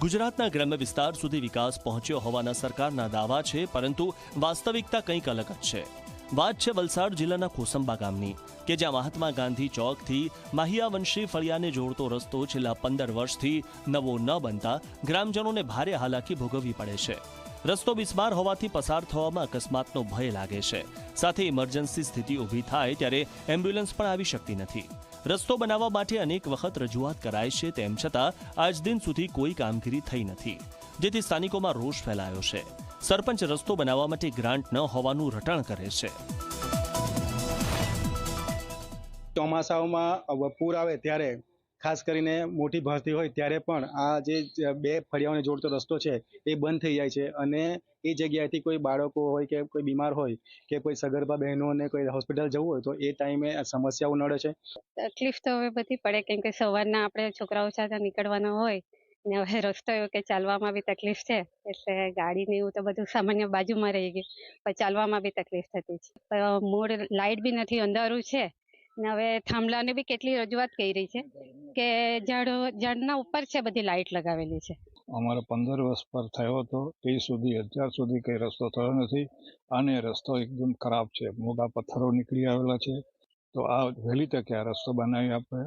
ગુજરાતના ગ્રામ્ય વિસ્તાર સુધી વિકાસ પહોંચ્યો હોવાના સરકારના દાવા છે, પરંતુ વાસ્તવિકતા કંઈક અલગ જ છે. વાત છે વલસાડ જિલ્લાના કોસંબા ગામની, કે જ્યાં મહાત્મા ગાંધી ચોકથી માહિયાવંશી ફળિયાને જોડતો રસ્તો છેલ્લા પંદર વર્ષથી નવો ન બનતા ગ્રામજનોને ભારે હાલાકી ભોગવવી પડે છે. રસ્તો બિસ્માર હોવાથી પસાર થવામાં અકસ્માતનો ભય લાગે છે. સાથે ઇમરજન્સી સ્થિતિ ઊભી થાય ત્યારે એમ્બ્યુલન્સ પણ આવી શકતી નથી. રસ્તો બનાવવા માટે અનેક વખત રજૂઆત કરાય છે, તેમ છતાં આજ દિન સુધી કોઈ કામગીરી થઈ નથી. જેથી સ્થાનિકોમાં રોષ ફેલાયો છે. સરપંચ રસ્તો બનાવવા માટે ગ્રાન્ટ ન હોવાનું રટણ કરે છે. ચોમાસાઓમાં પૂર આવે ત્યારે ખાસ કરીને મોટી ભરતી હોય ત્યારે પણ આ જે બે ફળિયાઓને જોડતો રસ્તો છે, એ બંધ થઈ જાય છે. અને એ જગ્યાએથી કોઈ બાળકો હોય કે કોઈ બીમાર હોય કે કોઈ સગર્ભા બહેનોને કોઈ હોસ્પિટલ જવું હોય તો એ ટાઈમે સમસ્યાઓ નડે છે. તકલીફ તો હવે બધી પડે કેમ કે સવારના આપણે છોકરાઓ સાથે નીકળવાના હોય ને હવે રસ્તો એવો કે ચાલવામાં બી તકલીફ છે, એટલે ગાડી ને એવું તો બધું સામાન્ય બાજુમાં રહી ગયું, પણ ચાલવામાં બી તકલીફ થતી છે. મૂળ લાઇટ બી નથી, અંધારું છે ને હવે થાંભલાને બી કેટલી રજૂઆત કરી છે. કે ઝાડ ઝાડના ઉપર છે બધી લાઇટ લગાવેલી છે? અમારે પંદર વર્ષ પર થયો હતો. તે સુધી, અત્યાર સુધી કઈ રસ્તો થયો નથી. અને રસ્તો એકદમ ખરાબ છે. મોટા પથ્થરો નીકળી આવેલા છે. તો આ વહેલી તકે આ રસ્તો બનાવી આપે.